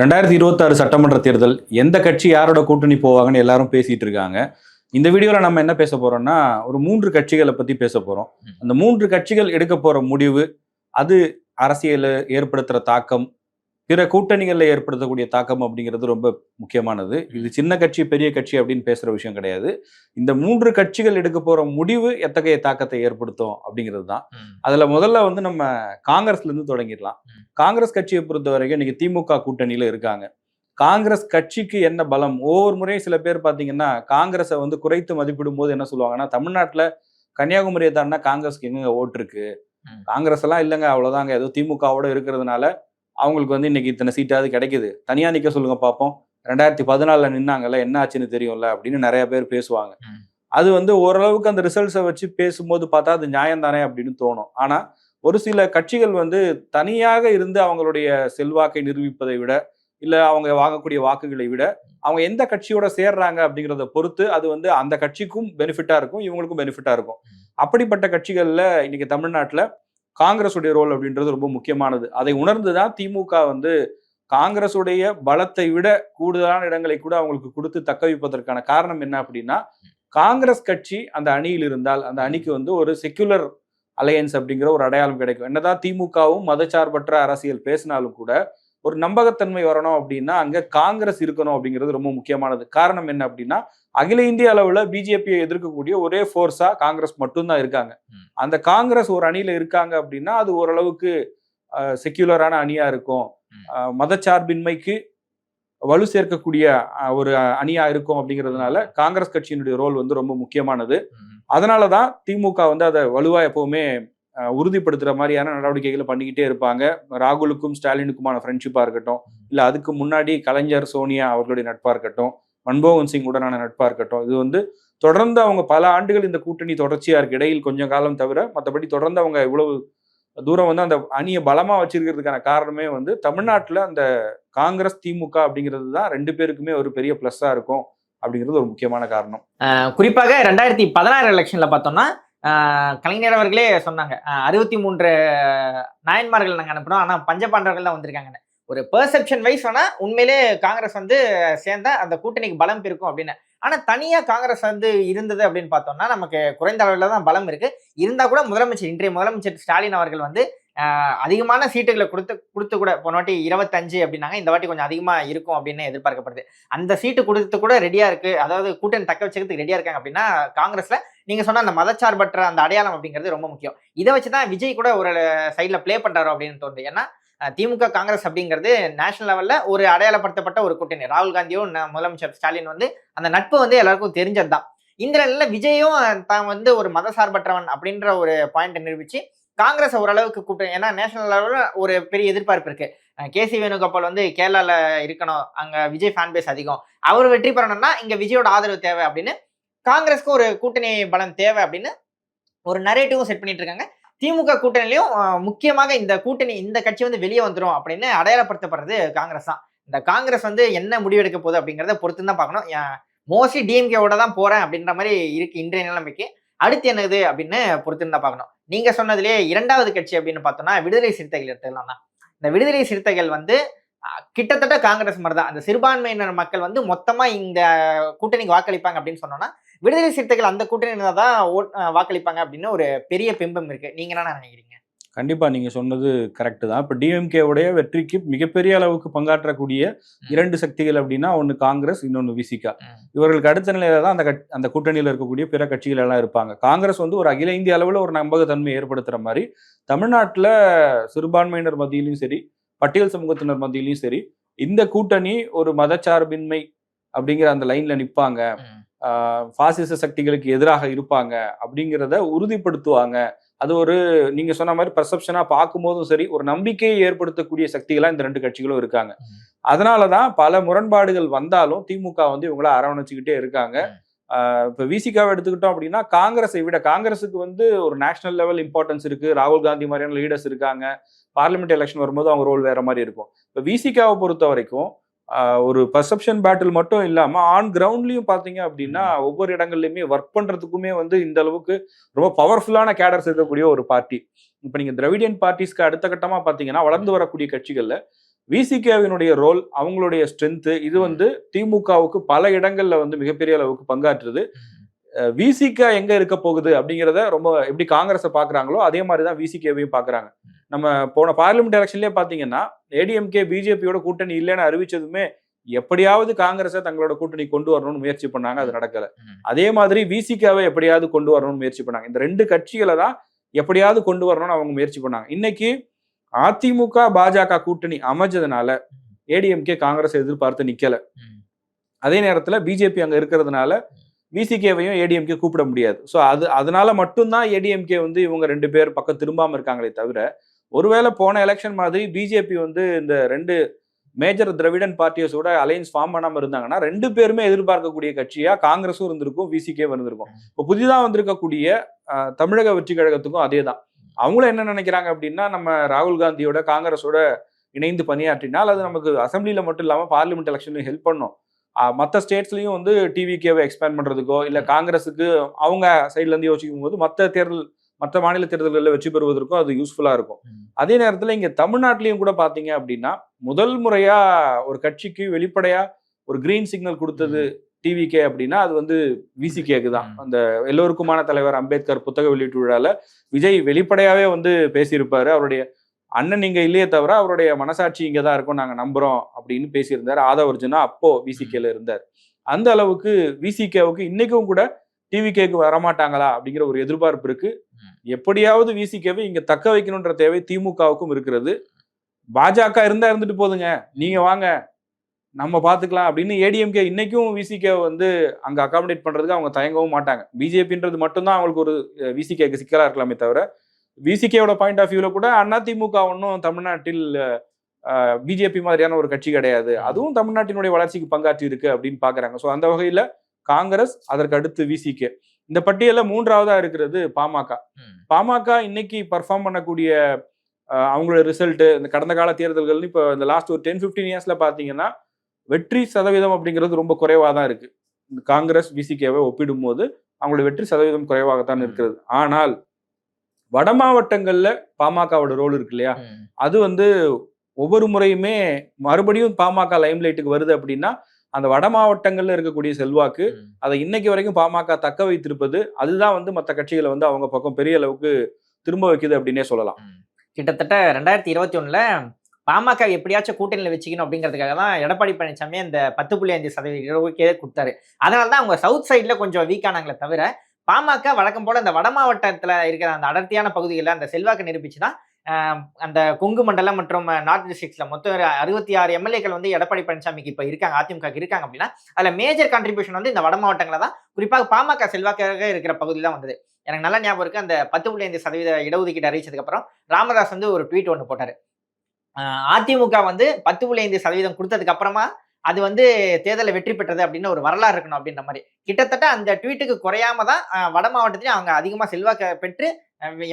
ரெண்டாயிரத்தி இருபத்தாறு சட்டமன்ற தேர்தல் எந்த கட்சி யாரோட கூட்டணி போவாங்கன்னு எல்லாரும் பேசிட்டு இருக்காங்க இந்த வீடியோவில் நம்ம என்ன பேச போறோம்னா ஒரு மூன்று கட்சிகளை பத்தி பேச போறோம். அந்த மூன்று கட்சிகள் எடுக்க போற முடிவு அது அரசியல ஏற்படுத்துற தாக்கம் பிற கூட்டணிகள்ல ஏற்படுத்தக்கூடிய தாக்கம் அப்படிங்கிறது ரொம்ப முக்கியமானது. இது சின்ன கட்சி பெரிய கட்சி அப்படின்னு பேசுற விஷயம் கிடையாது. இந்த மூன்று கட்சிகள் எடுக்க போற முடிவு எத்தகைய தாக்கத்தை ஏற்படுத்தும் அப்படிங்கிறது தான். அதுல முதல்ல வந்து நம்ம காங்கிரஸ்ல இருந்து தொடங்கிடலாம். காங்கிரஸ் கட்சியை பொறுத்த வரைக்கும் இன்னைக்கு திமுக கூட்டணியில இருக்காங்க. காங்கிரஸ் கட்சிக்கு என்ன பலம்? ஒவ்வொரு முறையும் சில பேர் பாத்தீங்கன்னா காங்கிரஸை வந்து குறைத்து மதிப்பிடும் போது என்ன சொல்லுவாங்கன்னா தமிழ்நாட்டுல கன்னியாகுமரியை தாண்டா காங்கிரஸ்க்கு எங்க ஓட்டு இருக்கு. காங்கிரஸ் எல்லாம் இல்லைங்க அவ்வளவுதாங்க. ஏதோ திமுகவோட இருக்கிறதுனால அவங்களுக்கு வந்து இன்னைக்கு இத்தனை சீட்டாவது கிடைக்குது. தனியா நிக்க சொல்லுங்க பார்ப்போம் ரெண்டாயிரத்தி பதினாலுல நின்னாங்கல்ல என்ன ஆச்சுன்னு தெரியும்ல அப்படின்னு நிறைய பேர் பேசுவாங்க. அது வந்து ஓரளவுக்கு அந்த ரிசல்ட்ஸை வச்சு பேசும்போது பார்த்தா அது நியாயம் தானே அப்படின்னு தோணும். ஆனா ஒரு சில கட்சிகள் வந்து தனியாக இருந்து அவங்களுடைய செல்வாக்கை நிரூபிப்பதை விட இல்ல அவங்க வாங்கக்கூடிய வாக்குகளை விட அவங்க எந்த கட்சியோட சேர்றாங்க அப்படிங்கிறத பொறுத்து அது வந்து அந்த கட்சிக்கும் பெனிஃபிட்டா இருக்கும் இவங்களுக்கும் பெனிஃபிட்டா இருக்கும். அப்படிப்பட்ட கட்சிகள்ல இன்னைக்கு தமிழ்நாட்டுல காங்கிரஸுடைய ரோல் அப்படின்றது ரொம்ப முக்கியமானது. அதை உணர்ந்துதான் திமுக வந்து காங்கிரஸுடைய பலத்தை விட கூடுதலான இடங்களை கூட அவங்களுக்கு கொடுத்து தக்க வைப்பதற்கான காரணம் என்ன அப்படின்னா காங்கிரஸ் கட்சி அந்த அணியில் இருந்தால் அந்த அணிக்கு வந்து ஒரு செக்குலர் அலையன்ஸ் அப்படிங்கிற ஒரு அடையாளம் கிடைக்கும். என்னதான் திமுகவும் மதச்சார்பற்ற அரசியல் பேசினாலும் கூட ஒரு நம்பகத்தன்மை வரணும் அப்படின்னா அங்க காங்கிரஸ் இருக்கணும் அப்படிங்கிறது ரொம்ப முக்கியமானது. காரணம் என்ன அப்படின்னா அகில இந்திய அளவுல பிஜேபியை எதிர்க்கக்கூடிய ஒரே ஃபோர்ஸா காங்கிரஸ் மட்டும்தான் இருக்காங்க. அந்த காங்கிரஸ் ஒரு அணியில இருக்காங்க அப்படின்னா அது ஓரளவுக்கு செக்யூலரான அணியா இருக்கும். மதச்சார்பின்மைக்கு வலு சேர்க்கக்கூடிய ஒரு அணியா இருக்கும் அப்படிங்கிறதுனால காங்கிரஸ் கட்சியினுடைய ரோல் வந்து ரொம்ப முக்கியமானது. அதனாலதான் திமுக வந்து அதை வலுவா எப்பவுமே உறுதிப்படுத்துகிற உறுதிப்படுத்துற மாதிரியான நடவடிக்கைகளை பண்ணிக்கிட்டே இருப்பாங்க. ராகுலுக்கும் ஸ்டாலினுக்குமான ஃப்ரெண்ட்ஷிப்பாக இருக்கட்டும் இல்லை அதுக்கு முன்னாடி கலைஞர் சோனியா அவர்களுடைய நட்பாக இருக்கட்டும் மன்மோகன் சிங் உடனான நட்பாக இருக்கட்டும் இது வந்து தொடர்ந்து அவங்க பல ஆண்டுகள் இந்த கூட்டணி தொடர்ச்சியாக இருக்கு. இடையில் கொஞ்சம் காலம் தவிர மற்றபடி தொடர்ந்து அவங்க இவ்வளவு தூரம் வந்து அந்த அணியை பலமாக வச்சிருக்கிறதுக்கான காரணமே வந்து தமிழ்நாட்டில் அந்த காங்கிரஸ் திமுக அப்படிங்கிறது தான் ரெண்டு பேருக்குமே ஒரு பெரிய ப்ளஸ்ஸாக இருக்கும் அப்படிங்கிறது ஒரு முக்கியமான காரணம். குறிப்பாக ரெண்டாயிரத்தி பதினாறு எலெக்ஷனில் பார்த்தோம்னா கலைஞர் அவர்களே சொன்னாங்க. அறுபத்தி மூன்று நாயன்மார்கள் நாங்கள் அனுப்பினோம். ஆனால் பஞ்சபாண்டவர்கள் தான் வந்திருக்காங்கன்னு. ஒரு பெர்செப்ஷன் வைஸ் ஆனால் உண்மையிலே காங்கிரஸ் வந்து சேர்ந்தா அந்த கூட்டணிக்கு பலம் இருக்கும் அப்படின்னு. ஆனால் தனியாக காங்கிரஸ் வந்து இருந்தது அப்படின்னு பார்த்தோம்னா நமக்கு குறைந்த அளவில் தான் பலம் இருக்குது இருந்தால் கூட முதலமைச்சர் இன்றைய முதலமைச்சர் ஸ்டாலின் அவர்கள் வந்து அதிகமான சீட்டுகளை கொடுத்து கொடுத்து கூட போன வாட்டி இருபத்தஞ்சு அப்படின்னாங்க. இந்த வாட்டி கொஞ்சம் அதிகமாக இருக்கும் அப்படின்னு எதிர்பார்க்கப்படுது. அந்த சீட்டு கொடுத்து கூட ரெடியாக இருக்குது அதாவது கூட்டணி தக்க வச்சுக்கிறதுக்கு ரெடியாக இருக்காங்க அப்படின்னா காங்கிரஸில் நீங்கள் சொன்ன அந்த மதச்சார்பற்ற அந்த அடையாளம் அப்படிங்கிறது ரொம்ப முக்கியம். இதை வச்சு தான் விஜய் கூட ஒரு சைடில் ப்ளே பண்ணுறாரு அப்படின்னு தோணுது. ஏன்னா திமுக காங்கிரஸ் அப்படிங்கிறது நேஷனல் லெவலில் ஒரு அடையாளப்படுத்தப்பட்ட ஒரு கூட்டணி. ராகுல் காந்தியும் முதலமைச்சர் ஸ்டாலின் வந்து அந்த நட்பு வந்து எல்லாருக்கும் தெரிஞ்சதுதான். இந்த நிலையில் விஜயும் தான் வந்து ஒரு மதசார்பற்றவன் அப்படின்ற ஒரு பாயிண்ட் நிரூபிச்சு காங்கிரஸ் ஓரளவுக்கு கூட்டம் ஏன்னா நேஷனல் லெவலில் ஒரு பெரிய எதிர்பார்ப்பு இருக்கு. கேசி வேணுகோபால் வந்து கேரளாவில் இருக்கணும். அங்கே விஜய் ஃபேன் பேஸ் அதிகம். அவர் வெற்றி பெறணும்னா இங்கே விஜயோட ஆதரவு தேவை அப்படின்னு காங்கிரஸ்க்கு ஒரு கூட்டணி பலம் தேவை அப்படின்னு ஒரு நரேட்டிவும் செட் பண்ணிட்டு இருக்காங்க. திமுக கூட்டணிலையும் முக்கியமாக இந்த கூட்டணி இந்த கட்சி வந்து வெளியே வந்துடும் அப்படின்னு அடையாளப்படுத்தப்படுறது காங்கிரஸ் தான். இந்த காங்கிரஸ் வந்து என்ன முடிவெடுக்க போகுது அப்படிங்கிறத பொறுத்து தான் பார்க்கணும். மோஸ்ட்லி டிஎம்கேவோட தான் போகிறேன் அப்படின்ற மாதிரி இருக்கு இன்றைய நிலைமைக்கு. அடுத்து என்னது அப்படின்னு பொறுத்து தான் பார்க்கணும். நீங்க சொன்னதுலேயே இரண்டாவது கட்சி அப்படின்னு பார்த்தோம்னா விடுதலை சிறுத்தைகள் எடுத்துக்கலாம் தான். இந்த விடுதலை சிறுத்தைகள் வந்து கிட்டத்தட்ட காங்கிரஸ் மாதிரி தான் அந்த சிறுபான்மையினர் மக்கள் வந்து மொத்தமா இந்த கூட்டணிக்கு வாக்களிப்பாங்க அப்படின்னு சொன்னோம்னா விடுதலை சிறுத்தைகள் அந்த கூட்டணியில தான் ஓட் வாக்களிப்பாங்க அப்படின்னு ஒரு பெரிய பிம்பம் இருக்கு. நீங்க என்ன நினைக்கிறீங்க? கண்டிப்பா நீங்க சொன்னது கரெக்ட் தான். இப்ப டிஎம்கே உடைய வெற்றிக்கு மிகப்பெரிய அளவுக்கு பங்காற்றக்கூடிய இரண்டு சக்திகள் அப்படின்னா ஒன்னு காங்கிரஸ் இன்னொன்னு விசிகா. இவர்களுக்கு அடுத்த நிலையில தான் அந்த கட்- அந்த கூட்டணியில இருக்கக்கூடிய பிற கட்சிகள் எல்லாம் இருப்பாங்க. காங்கிரஸ் வந்து ஒரு அகில இந்திய அளவுல ஒரு நம்பகத்தன்மை ஏற்படுத்துற மாதிரி தமிழ்நாட்டுல சிறுபான்மையினர் மத்தியிலும் சரி பட்டியல் சமூகத்தினர் மத்தியிலும் சரி இந்த கூட்டணி ஒரு மதச்சார்பின்மை அப்படிங்கிற அந்த லைன்ல. ஆஹ் பாசிச சக்திகளுக்கு எதிராக இருப்பாங்க அப்படிங்கிறத உறுதிப்படுத்துவாங்க. அது ஒரு நீங்க சொன்ன மாதிரி பர்செப்ஷனா பார்க்கும்போதும் சரி ஒரு நம்பிக்கையை ஏற்படுத்தக்கூடிய சக்திகளா இந்த ரெண்டு கட்சிகளும் இருக்காங்க. அதனாலதான் பல முரண்பாடுகள் வந்தாலும் திமுக வந்து இவங்கள அரவணைச்சுக்கிட்டே இருக்காங்க. இப்ப விசிகாவை எடுத்துக்கிட்டோம் அப்படின்னா காங்கிரஸை விட காங்கிரஸுக்கு வந்து ஒரு நேஷனல் லெவல் இம்பார்ட்டன்ஸ் இருக்கு. ராகுல் காந்தி மாதிரியான லீடர்ஸ் இருக்காங்க. பார்லிமெண்ட் எலெக்ஷன் வரும்போது அவங்க ரோல் வேற மாதிரி இருக்கும். இப்ப விசிகாவை பொறுத்த வரைக்கும் ஒரு பர்செப்ஷன் பேட்டில் மட்டும் இல்லாம ஆன் கிரவுண்ட்லயும் பாத்தீங்க அப்படின்னா ஒவ்வொரு இடங்கள்லயுமே ஒர்க் பண்றதுக்குமே வந்து இந்த அளவுக்கு ரொம்ப பவர்ஃபுல்லான கேடர்ஸ் இருக்கக்கூடிய ஒரு பார்ட்டி இப்ப நீங்க திராவிடியன் பார்ட்டிஸ்க்கு அடுத்த கட்டமா பாத்தீங்கன்னா வளர்ந்து வரக்கூடிய கட்சிகள்ல விசிகேவினுடைய ரோல் அவங்களுடைய ஸ்ட்ரென்த் இது வந்து திமுகவுக்கு பல இடங்கள்ல வந்து மிகப்பெரிய அளவுக்கு பங்காற்றுது. விசிக எங்க இருக்க போகுது அப்படிங்கிறத ரொம்ப எப்படி காங்கிரஸை பாக்குறாங்களோ அதே மாதிரி தான் விசிகேவையும் பாக்குறாங்க. நம்ம போன பார்லிமெண்ட் எலெக்ஷன்லயே பாத்தீங்கன்னா ஏடிஎம்கே பிஜேபியோட கூட்டணி இல்லைன்னு அறிவிச்சதுமே எப்படியாவது காங்கிரஸை தங்களோட கூட்டணி கொண்டு வரணும்னு முயற்சி பண்ணாங்க அது நடக்கல. அதே மாதிரி விசிகாவை எப்படியாவது கொண்டு வரணும்னு முயற்சி பண்ணாங்க. இந்த ரெண்டு கட்சிகளை தான் எப்படியாவது கொண்டு வரணும்னு அவங்க முயற்சி பண்ணாங்க. இன்னைக்கு அதிமுக பாஜக கூட்டணி அமைஞ்சதுனால ஏடிஎம்கே காங்கிரஸ் எதிர்பார்த்து நிக்கல. அதே நேரத்துல பிஜேபி அங்க இருக்கிறதுனால விசிகேவையும் ஏடிஎம்கே கூப்பிட முடியாது. ஸோ அது அதனால மட்டும்தான் ஏடிஎம்கே வந்து இவங்க ரெண்டு பேர் பக்கம் திரும்பாமல் இருக்காங்களே தவிர ஒருவேளை போன எலெக்ஷன் மாதிரி பிஜேபி வந்து இந்த ரெண்டு மேஜர் திராவிடன் பார்ட்டிஸோட அலையன்ஸ் ஃபார்ம் பண்ணாமல் இருந்தாங்கன்னா ரெண்டு பேருமே எதிர்பார்க்கக்கூடிய கட்சியாக காங்கிரஸும் இருந்திருக்கும் விசிகே இருந்திருக்கும். இப்போ புதிதாக வந்திருக்கக்கூடிய தமிழக வெற்றி கழகத்துக்கும் அதே தான் அவங்களும் என்ன நினைக்கிறாங்க அப்படின்னா நம்ம ராகுல் காந்தியோட காங்கிரஸோட இணைந்து பணியாற்றினால் அது நமக்கு அசம்பிளியில் மட்டும் இல்லாமல் பார்லிமெண்ட் எலெக்ஷன்லையும் ஹெல்ப் பண்ணும். மற்ற ஸ்டேட்ஸ்லயும் வந்து டிவிகேவை எக்ஸ்பேண்ட் பண்றதுக்கோ இல்ல காங்கிரஸுக்கு அவங்க சைட்ல இருந்து யோசிக்கும் போது மற்ற தேர்தல் மற்ற மாநில தேர்தல்களில் வெற்றி பெறுவதற்கும் அது யூஸ்ஃபுல்லா இருக்கும். அதே நேரத்துல இங்க தமிழ்நாட்டிலையும் கூட பாத்தீங்க அப்படின்னா முதல் முறையா ஒரு கட்சிக்கு வெளிப்படையா ஒரு கிரீன் சிக்னல் கொடுத்தது டிவிகே அப்படின்னா அது வந்து விசிகேக்கு தான். அந்த எல்லோருக்குமான தலைவர் அம்பேத்கர் புத்தக வெளியீட்டு விழால விஜய் வெளிப்படையாவே வந்து பேசியிருப்பாரு. அவருடைய அண்ணன் இங்க இல்லையே தவிர அவருடைய மனசாட்சி இங்க தான் இருக்கும் நாங்க நம்புறோம் அப்படின்னு பேசியிருந்தாரு. ஆதவர்ஜுனா அப்போ விசிகேல இருந்தார். அந்த அளவுக்கு விசிகேவுக்கு இன்னைக்கும் கூட டிவிகேக்கு வரமாட்டாங்களா அப்படிங்கிற ஒரு எதிர்பார்ப்பு இருக்கு. எப்படியாவது விசிகேவை இங்க தக்க வைக்கணுன்ற தேவை திமுகவுக்கும் இருக்கிறது. பாஜக இருந்தா இருந்துட்டு போதுங்க. நீங்க வாங்க. நம்ம பாத்துக்கலாம் அப்படின்னு ஏடிஎம்கே இன்னைக்கும் விசிகே வந்து அங்க அகாமடேட் பண்றதுக்கு அவங்க தயங்கவும் மாட்டாங்க. பிஜேபின்றது மட்டும்தான் அவங்களுக்கு ஒரு விசிகேக்கு சிக்கலா இருக்கலாமே தவிர விசிகேவோட பாயிண்ட் ஆஃப் வியூல கூட அதிமுக ஒன்றும் தமிழ்நாட்டில் பிஜேபி மாதிரியான ஒரு கட்சி கிடையாது. அதுவும் தமிழ்நாட்டினுடைய வளர்ச்சிக்கு பங்காற்றி இருக்கு அப்படின்னு பாக்குறாங்க. ஸோ அந்த வகையில காங்கிரஸ் அதற்கு அடுத்து விசிகே இந்த பட்டியல மூன்றாவதா இருக்கிறது பாமக. பாமக இன்னைக்கு பர்ஃபார்ம் பண்ணக்கூடிய அவங்களோட ரிசல்ட் இந்த கடந்த கால தேர்தல்கள் இப்போ இந்த லாஸ்ட் ஒரு டென் ஃபிஃப்டீன் இயர்ஸ்ல பாத்தீங்கன்னா வெற்றி சதவீதம் அப்படிங்கிறது ரொம்ப குறைவாக தான் இருக்கு. காங்கிரஸ் விசிகேவை ஒப்பிடும்போது அவங்களோட வெற்றி சதவீதம் குறைவாகத்தான் இருக்கிறது. ஆனால் வட மாவட்டங்கள்ல பாமகவோட ரோல் இருக்கு இல்லையா? அது வந்து ஒவ்வொரு முறையுமே மறுபடியும் பாமக லைம்லைட்டுக்கு வருது அப்படின்னா அந்த வட மாவட்டங்கள்ல இருக்கக்கூடிய செல்வாக்கு அதை இன்னைக்கு வரைக்கும் பாமக தக்க வைத்திருப்பது அதுதான் வந்து மற்ற கட்சிகளை வந்து அவங்க பக்கம் பெரிய அளவுக்கு திரும்ப வைக்குது அப்படின்னே சொல்லலாம். கிட்டத்தட்ட ரெண்டாயிரத்தி இருபத்தி ஒண்ணுல பாமக எப்படியாச்சும் கூட்டணியில வச்சுக்கணும் அப்படிங்கிறதுக்காக தான் எடப்பாடி பழனிசாமி அந்த பத்து புள்ளி அஞ்சு சதவீதம் கொடுத்தாரு. அதனால தான் அவங்க சவுத் சைட்ல கொஞ்சம் வீக் ஆனாங்களே தவிர பாமக வழக்கம் போல இந்த வட மாவட்டத்தில் இருக்கிற அந்த அடர்த்தியான பகுதிகளில் அந்த செல்வாக்கு நிரூபிச்சு தான் அந்த கொங்கு மண்டலம் மற்றும் நார்த் டிஸ்ட்ரிக்ட்ஸில் மொத்தம் அறுபத்தி ஆறு எம்எல்ஏக்கள் வந்து எடப்பாடி பழனிசாமிக்கு இப்போ இருக்காங்க அதிமுக இருக்காங்க அப்படின்னா அதில் மேஜர் கான்ட்ரிபியூஷன் வந்து இந்த வட மாவட்டங்களில் தான் குறிப்பாக பாமக செல்வாக்காக இருக்கிற பகுதியில் தான் வந்தது. எனக்கு நல்ல ஞாபகம் இருக்குது அந்த பத்து புள்ளி ஐந்து சதவீத இடஒதுக்கீடு அறிவிச்சதுக்கப்புறம் ராமதாஸ் வந்து ஒரு ட்வீட் ஒன்று போட்டார். அதிமுக வந்து பத்து புள்ளி ஐந்து சதவீதம் கொடுத்ததுக்கு அப்புறமா அது வந்து தேர்தலில் வெற்றி பெற்றது அப்படின்னு ஒரு வரலாறு இருக்கணும் அப்படின்ற மாதிரி. கிட்டத்தட்ட அந்த ட்வீட்டுக்கு குறையாம தான் வட மாவட்டத்திலையும் அவங்க அதிகமாக செல்வாக்க பெற்று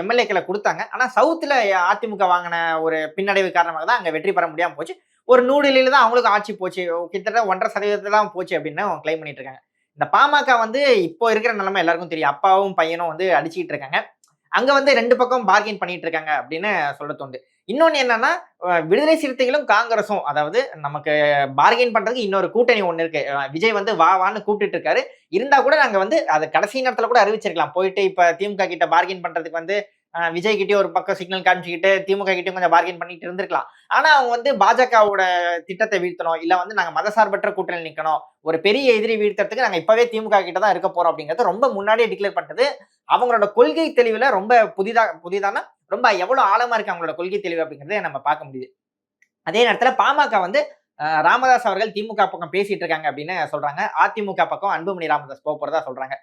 எம்எல்ஏக்களை கொடுத்தாங்க. ஆனால் சவுத்தில் அதிமுக வாங்கின ஒரு பின்னடைவு காரணமாக தான் அங்கே வெற்றி பெற முடியாமல் போச்சு. ஒரு நூடுலில் தான் அவங்களுக்கு ஆட்சி போச்சு. கிட்டத்தட்ட ஒன்றரை சதவீதத்தில் தான் போச்சு அப்படின்னு அவங்க கிளைம் பண்ணிட்டு இருக்காங்க. இந்த பாமக வந்து இப்போ இருக்கிற நிலைமை எல்லாருக்கும் தெரியும். அப்பாவும் பையனும் வந்து அடிச்சுக்கிட்டு இருக்காங்க. அங்க வந்து ரெண்டு பக்கம் பார்கெயின் பண்ணிட்டு இருக்காங்க அப்படின்னு சொல்ல தோண்டு. இன்னொன்னு என்னன்னா விடுதலை சிறுத்தைகளும் காங்கிரஸும் அதாவது நமக்கு பார்கெயின் பண்றதுக்கு இன்னொரு கூட்டணி ஒண்ணு இருக்கு. விஜய் வந்து வா வான்னு கூப்பிட்டுட்டு இருக்காரு இருந்தா கூட நாங்க வந்து அது கடைசி நேரத்துல கூட அறிவிச்சிருக்கலாம். போயிட்டு இப்ப திமுக கிட்ட பார்கெயின் பண்றதுக்கு வந்து விஜய்கிட்டயும் ஒரு பக்கம் சிக்னல் காமிச்சுக்கிட்டு திமுக கிட்டயும் கொஞ்சம் பார்கெயின் பண்ணிட்டு இருந்திருக்கலாம். ஆனா அவங்க வந்து பாஜகவோட திட்டத்தை வீழ்த்தணும் இல்ல வந்து நாங்க மதசார்பற்ற கூட்டணி நிக்கணும் ஒரு பெரிய எதிரி வீழ்த்துறதுக்கு நாங்க இப்பவே திமுக கிட்ட தான் இருக்க போறோம் அப்படிங்கறத ரொம்ப முன்னாடியே டிக்ளேர் பண்ணது அவங்களோட கொள்கை தெளிவுல ரொம்ப புதிதாக புதிதான ரொம்ப எவ்வளவு ஆழமா இருக்கு அவங்களோட கொள்கை தெளிவு அப்படிங்கறத நம்ம பார்க்க முடியுது. அதே நேரத்துல பாமக வந்து ராமதாஸ் அவர்கள் திமுக பக்கம் பேசிட்டு இருக்காங்க அப்படின்னு சொல்றாங்க. அதிமுக பக்கம் அன்புமணி ராமதாஸ் போக போறதா சொல்றாங்க.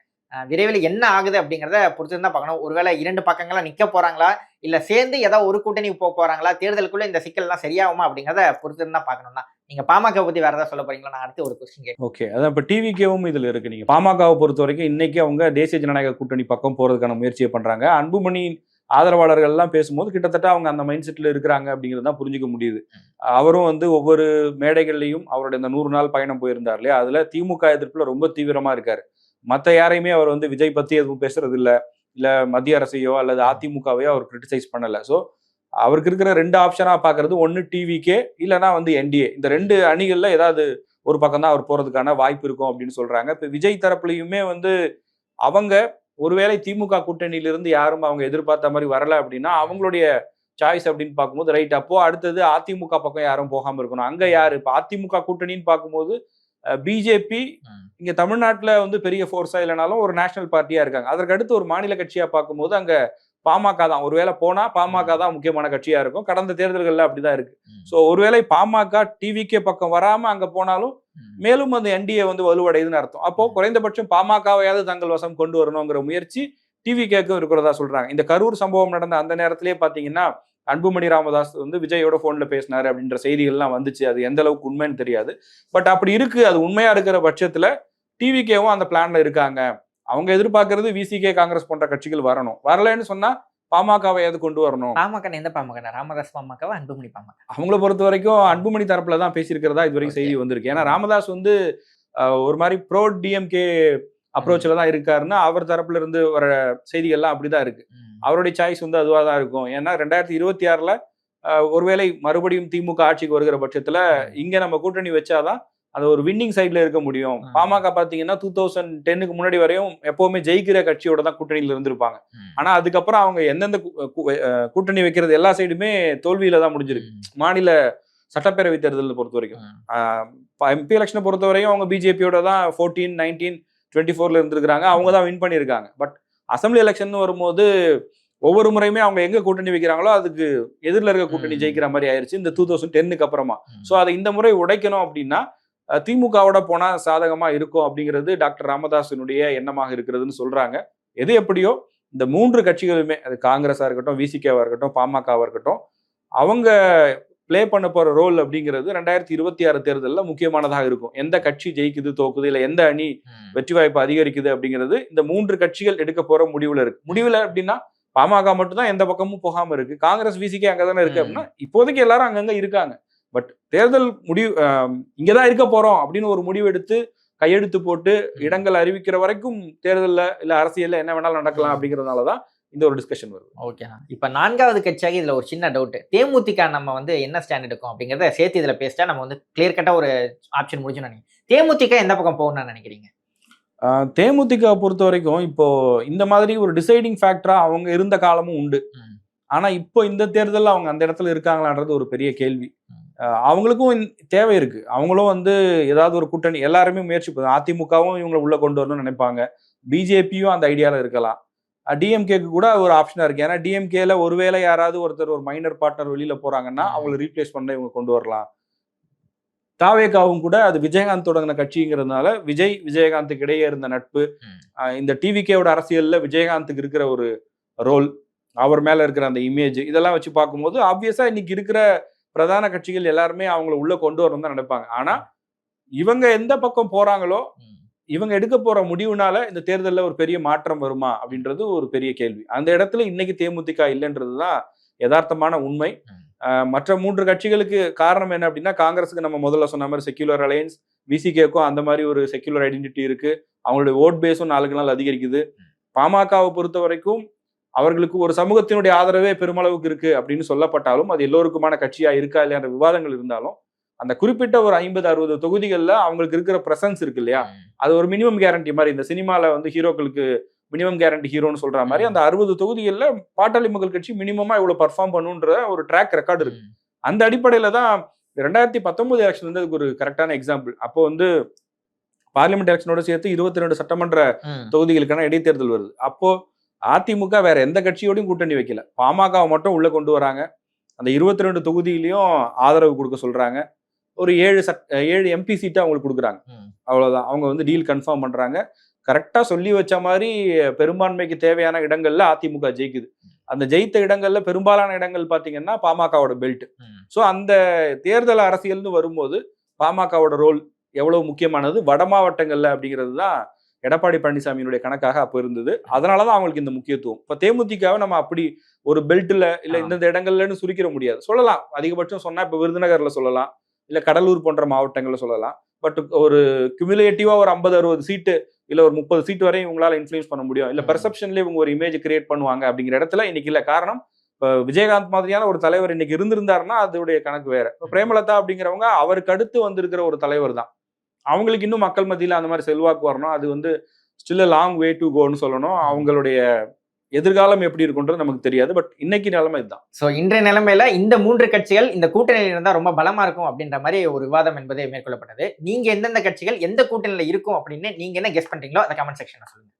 விரைவில் என்ன ஆகுது அப்படிங்கறத பொறுத்து தான் பார்க்கணும். ஒருவேளை இரண்டு பக்கங்களா நிக்க போறாங்களா? இல்ல சேர்ந்து ஏதாவது ஒரு கூட்டணி போக போறாங்களா? தேர்தலுக்குள்ள இந்த சிக்கல் எல்லாம் சரியாகுமா அப்படிங்கறத பொறுத்து தான் பார்க்கணும்னா நீங்க பாமக பத்தி வேற ஏதாவது சொல்ல போறீங்களா? நான் அடுத்து ஒரு கொஸ்டின் கேட்க ஓகே. அதான் இப்போ டிவிகேவும் இதுல இருக்கு. நீங்க பாமகவை பொறுத்த வரைக்கும் இன்னைக்கு அவங்க தேசிய ஜனநாயக கூட்டணி பக்கம் போறதுக்கான முயற்சியை பண்றாங்க. அன்புமணி ஆதரவாளர்கள் எல்லாம் பேசும்போது கிட்டத்தட்ட அவங்க அந்த மைண்ட் செட்ல இருக்கிறாங்க அப்படிங்கிறது தான் புரிஞ்சுக்க முடியுது. அவரும் வந்து ஒவ்வொரு மேடைகள்லையும் அவருடைய இந்த நூறு நாள் பயணம் போயிருந்தார் இல்லையா? அதுல திமுக எதிர்ப்புல ரொம்ப தீவிரமா இருக்காரு. மற்ற யாரையுமே அவர் வந்து விஜய் பற்றி எதுவும் பேசுறது இல்லை இல்லை மத்திய அரசையோ அல்லது அதிமுகவையோ அவர் கிரிட்டிசைஸ் பண்ணலை. ஸோ அவருக்கு இருக்கிற ரெண்டு ஆப்ஷனாக பார்க்கறது ஒன்று டிவிகே இல்லைன்னா வந்து என்டிஏ இந்த ரெண்டு அணிகளில் ஏதாவது ஒரு பக்கம் தான் அவர் போகிறதுக்கான வாய்ப்பு இருக்கும் அப்படின்னு சொல்கிறாங்க இப்போ விஜய் தரப்புலையுமே வந்து அவங்க ஒருவேளை திமுக கூட்டணியிலிருந்து யாரும் அவங்க எதிர்பார்த்த மாதிரி வரலை அப்படின்னா அவங்களுடைய சாய்ஸ் அப்படின்னு பார்க்கும்போது ரைட் அப்போ அடுத்தது அதிமுக பக்கம் யாரும் போகாமல் இருக்கணும். அங்கே யார்? இப்போ அதிமுக கூட்டணின்னு பார்க்கும்போது பிஜேபி. இங்க தமிழ்நாட்டுல வந்து பெரிய ஃபோர்ஸா இல்லைனாலும் ஒரு நேஷனல் பார்ட்டியா இருக்காங்க. அதற்கு அடுத்து ஒரு மாநில கட்சியா பார்க்கும்போது அங்க பாமக தான். ஒருவேளை போனா பாமக தான் முக்கியமான கட்சியா இருக்கும். கடந்த தேர்தல்கள்ல அப்படிதான் இருக்கு. சோ ஒருவேளை பாமக டிவிகே பக்கம் வராம அங்க போனாலும். மேலும் அந்த என்டிஏ வந்து வலுவடையுதுன்னு அர்த்தம். அப்போ குறைந்தபட்சம் பாமகவையாவது தங்கள் வசம் கொண்டு வரணுங்கிற முயற்சி டிவி கேக்கும் இருக்கிறதா சொல்றாங்க. இந்த கரூர் சம்பவம் நடந்த அந்த நேரத்திலேயே பாத்தீங்கன்னா அன்புமணி ராமதாஸ் வந்து விஜயோட போன்ல பேசினாரு அப்படின்ற செய்திகள்லாம் வந்துச்சு. அது எந்த அளவுக்கு உண்மைன்னு தெரியாது. பட் அப்படி இருக்கு. அது உண்மையா இருக்கிற பட்சத்துல டிவிகேவும் அந்த பிளான்ல இருக்காங்க. அவங்க எதிர்பார்க்கறது விசிகே காங்கிரஸ் போன்ற கட்சிகள் வரணும். வரலைன்னு சொன்னா பாமகவையாவது கொண்டு வரணும்? பாமக எந்த பாமக ராமதாஸ் பாமகவா அன்புமணி பாமக? அவங்கள பொறுத்த வரைக்கும் அன்புமணி தரப்புல தான் பேசியிருக்கிறதா இது வரைக்கும். செய்தி வந்திருக்கு. ஏன்னா ராமதாஸ் வந்து ஒரு மாதிரி ப்ரோ டிஎம்கே அப்ரோச்சில் தான் இருக்காருன்னா அவர் தரப்புல இருந்து வர செய்திகள்லாம் அப்படிதான் இருக்கு. அவருடைய சாய்ஸ் வந்து அதுவாக தான் இருக்கும் ஏன்னா ரெண்டாயிரத்தி இருபத்தி ஆறுல ஒருவேளை மறுபடியும் திமுக ஆட்சிக்கு வருகிற பட்சத்துல இங்க நம்ம கூட்டணி வச்சாதான் அது ஒரு வின்னிங் சைட்ல இருக்க முடியும். பாமக பாத்தீங்கன்னா டூ தௌசண்ட் டென்னுக்கு முன்னாடி வரையும் எப்பவுமே ஜெயிக்கிற கட்சியோட தான் கூட்டணியில இருந்திருப்பாங்க ம். ஆனா அதுக்கப்புறம் அவங்க எந்தெந்த கூட்டணி வைக்கிறது எல்லா சைடுமே தோல்வியில தான் முடிஞ்சிருக்கு. மாநில சட்டப்பேரவை தேர்தலை பொறுத்த வரைக்கும். எம்பி எலெக்ஷனை பொறுத்த வரையும் அவங்க பிஜேபியோட தான் ஃபோர்டீன் நைன்டீன் டுவெண்ட்டி ஃபோர்ல இருந்திருக்காங்க அவங்க தான் வின் பண்ணியிருக்காங்க பட் அசம்பிளி எலெக்ஷன் வரும்போது ஒவ்வொரு முறையுமே அவங்க எங்க கூட்டணி வைக்கிறாங்களோ அதுக்கு எதிரில் இருக்க கூட்டணி. ஜெயிக்கிற மாதிரி ஆயிருச்சு இந்த டூ தௌசண்ட் டென்னுக்கு அப்புறமா. ஸோ அதை இந்த முறை உடைக்கணும் அப்படின்னா திமுகவோட போனா சாதகமா இருக்கும் அப்படிங்கிறது டாக்டர் ராமதாஸினுடைய எண்ணமாக இருக்கிறதுன்னு சொல்றாங்க எது எப்படியோ இந்த மூன்று கட்சிகளுமே அது காங்கிரஸா இருக்கட்டும் விசிகேவா இருக்கட்டும் பாமகவா இருக்கட்டும் அவங்க ப்ளே பண்ண போற ரோல் அப்படிங்கிறது ரெண்டாயிரத்தி இருபத்தி ஆறு தேர்தலில் முக்கியமானதாக இருக்கும். எந்த கட்சி ஜெயிக்குது தோக்குது இல்லை எந்த அணி. வெற்றி வாய்ப்பு அதிகரிக்குது அப்படிங்கிறது இந்த மூன்று கட்சிகள் எடுக்க போற முடிவுல இருக்கு. முடிவுல அப்படின்னா பாமக மட்டும் தான் எந்த பக்கமும் போகாம இருக்கு. காங்கிரஸ் விசிகே அங்கதானே இருக்கு ம். அப்படின்னா இப்போதைக்கு எல்லாரும் அங்கங்க இருக்காங்க. பட் தேர்தல் முடிவு இங்கதான் இருக்க போறோம் அப்படின்னு ஒரு முடிவு எடுத்து கையெழுத்து போட்டு இடங்கள் அறிவிக்கிற வரைக்கும் தேர்தல்ல இல்ல அரசியல்ல என்ன வேணாலும் நடக்கலாம் அப்படிங்கறதுனாலதான் இந்த ஒரு டிஸ்கஷன் வருது. ஓகேண்ணா இப்ப நான்காவது கட்சியாக இதுல ஒரு சின்ன டவுட் தேமுதிக நம்ம வந்து என்ன ஸ்டாண்ட் எடுக்கும் அப்படிங்கறத சேர்த்து இதுல பேசிட்டா நம்ம வந்து கிளியர் கட்டா ஒரு ஆப்ஷன் முடிச்சுன்னு நினைக்கிறேன் தேமுதிக எந்த பக்கம் போகணும்னு நினைக்கிறீங்க? தேமுதிக பொறுத்த வரைக்கும் இப்போ இந்த மாதிரி ஒரு டிசைடிங் ஃபேக்டரா அவங்க இருந்த காலமும் உண்டு. ஆனா இப்போ இந்த தேர்தல்ல அவங்க அந்த இடத்துல இருக்காங்களான்றது ஒரு பெரிய கேள்வி. அவங்களுக்கும் தேவை இருக்கு. அவங்களும் வந்து ஏதாவது ஒரு கூட்டணி எல்லாருமே முயற்சி அதிமுகவும் இவங்களை உள்ள கொண்டு வரணும்னு நினைப்பாங்க. பிஜேபியும் அந்த ஐடியால இருக்கலாம். டிஎம்கேக்கு கூட ஒரு ஆப்ஷனா இருக்கு. ஏன்னா டிஎம்கேல ஒருவேளை யாராவது ஒருத்தர் ஒரு மைனர் பார்ட்னர் வெளியில போறாங்கன்னா ம். அவங்களை ரீப்ளேஸ் பண்ண இவங்க கொண்டு வரலாம். தாவேகாவும் கூட அது விஜயகாந்த் தொடங்கின கட்சிங்கிறதுனால விஜய் விஜயகாந்துக்கு இடையே இருந்த நட்பு இந்த டிவிகேவோட அரசியல்ல விஜயகாந்துக்கு இருக்கிற ஒரு ரோல் அவர் மேல இருக்கிற அந்த இமேஜ் இதெல்லாம் வச்சு பார்க்கும்போது ஆப்வியஸா இன்னைக்கு இருக்கிற பிரதான கட்சிகள் எல்லாருமே அவங்கள உள்ள கொண்டு வரணும் தான் நினைப்பாங்க. ஆனா இவங்க எந்த பக்கம் போறாங்களோ ம். இவங்க எடுக்க போற முடிவுனால இந்த தேர்தலில் ஒரு பெரிய மாற்றம் வருமா அப்படின்றது ஒரு பெரிய கேள்வி. அந்த இடத்துல இன்னைக்கு தேமுதிக இல்லைன்றது தான் யதார்த்தமான உண்மை. மற்ற மூன்று கட்சிகளுக்கு காரணம் என்ன அப்படின்னா காங்கிரஸுக்கு நம்ம முதல்ல சொன்ன மாதிரி செக்யூலர் அலையன்ஸ் விசிகேக்கும் அந்த மாதிரி ஒரு செக்யூலர் ஐடென்டிட்டி இருக்கு. அவங்களுடைய ஓட் பேஸும் நாளுக்கு நாள் அதிகரிக்குது. பாமகவை பொறுத்த வரைக்கும் அவர்களுக்கு ஒரு சமூகத்தினுடைய ஆதரவே பெருமளவுக்கு இருக்கு அப்படின்னு சொல்லப்பட்டாலும் அது எல்லோருக்குமான கட்சியா இருக்கா இல்லையான்ற விவாதங்கள் இருந்தாலும் அந்த குறிப்பிட்ட ஒரு ஐம்பது அறுபது தொகுதிகளில் அவங்களுக்கு இருக்கிற பிரசன்ஸ் இருக்கு இல்லையா. அது ஒரு மினிமம் கேரண்டி மாதிரி இந்த சினிமால வந்து ஹீரோக்களுக்கு மினிமம் கேரண்டி ஹீரோன்னு சொல்ற மாதிரி அந்த அறுபது தொகுதிகளில் பாட்டாளி மக்கள் கட்சி மினிமமா இவ்வளவு பர்ஃபார்ம் பண்ணுன்ற ஒரு ட்ராக் ரெக்கார்டு இருக்கு. அந்த அடிப்படையில தான் ரெண்டாயிரத்தி பத்தொன்பது எலெக்ஷன் வந்து அதுக்கு ஒரு கரெக்டான எக்ஸாம்பிள் அப்போ வந்து பார்லிமெண்ட் எலெக்ஷனோட சேர்த்து இருபத்தி ரெண்டு சட்டமன்ற. தொகுதிகளுக்கான இடைத்தேர்தல் வருது. அப்போ அதிமுக வேற எந்த கட்சியோடையும் கூட்டணி வைக்கல. பாமகவை மட்டும் உள்ள கொண்டு வராங்க. அந்த இருபத்தி ரெண்டு தொகுதியிலையும் ஆதரவு கொடுக்க சொல்றாங்க. ஒரு ஏழு சட் ஏழு எம்பி சீட்டை அவங்களுக்கு கொடுக்குறாங்க. ம். அவ்வளவுதான். அவங்க வந்து டீல் கன்ஃபார்ம் பண்றாங்க. கரெக்டா சொல்லி வச்ச மாதிரி பெரும்பான்மைக்கு தேவையான இடங்கள்ல அதிமுக ஜெயிக்குது. அந்த ஜெயித்த இடங்கள்ல பெரும்பாலான இடங்கள் பாத்தீங்கன்னா பாமகவோட பெல்ட். ஸோ அந்த தேர்தல் அரசியல்னு வரும்போது பாமகவோட ரோல் எவ்வளவு முக்கியமானது? வட மாவட்டங்கள்ல அப்படிங்கிறது தான் எடப்பாடி பழனிசாமியினுடைய கணக்காக அப்போ இருந்தது. அதனாலதான் அவங்களுக்கு இந்த முக்கியத்துவம். இப்போ தேமுதிகவை நம்ம அப்படி ஒரு பெல்ட்ல இல்ல. இந்தந்த இடங்கள்லன்னு சுருக்கிற முடியாது. சொல்லலாம். அதிகபட்சம் சொன்னா இப்போ விருதுநகர்ல சொல்லலாம். இல்ல கடலூர் போன்ற மாவட்டங்கள்ல சொல்லலாம். பட் ஒரு கியூமுலேட்டிவா ஒரு ஐம்பது அறுபது சீட்டு இல்ல ஒரு முப்பது சீட் வரையும் இவங்களால இன்ஃபுளுன்ஸ் பண்ண முடியும். இல்ல ம். பெர்செப்ஷன்ல இவங்க ஒரு இமேஜ் கிரியேட் பண்ணுவாங்க அப்படிங்கிற இடத்துல இன்னைக்கு இல்ல. காரணம் இப்போ விஜயகாந்த் மாதிரியான ஒரு தலைவர் இன்னைக்கு இருந்திருந்தாருன்னா அதோடைய கணக்கு வேற. இப்போ பிரேமலதா அப்படிங்கிறவங்க அவருக்கு அடுத்து வந்திருக்கிற ஒரு தலைவர் தான். அவங்களுக்கு இன்னும் மக்கள் மத்தியில் அந்த மாதிரி செல்வாக்கு வரணும். அது வந்து ஸ்டில் லாங் வே டு கோன்னு சொல்லணும். அவங்களுடைய எதிர்காலம் எப்படி இருக்குன்றது நமக்கு தெரியாது பட் இன்னைக்கு நிலைமை இதுதான். ஸோ இன்றைய நிலைமையில இந்த மூன்று கட்சிகள் இந்த கூட்டணியில் இருந்தால் ரொம்ப பலமா இருக்கும் அப்படின்ற மாதிரி ஒரு விவாதம் என்பது மேற்கொள்ளப்பட்டது. நீங்க எந்தெந்த கட்சிகள் எந்த கூட்டணியில இருக்கும் அப்படின்னு நீங்க என்ன கெஸ் பண்றீங்களோ அதை கமெண்ட் செக்ஷன்ல சொல்லுங்க.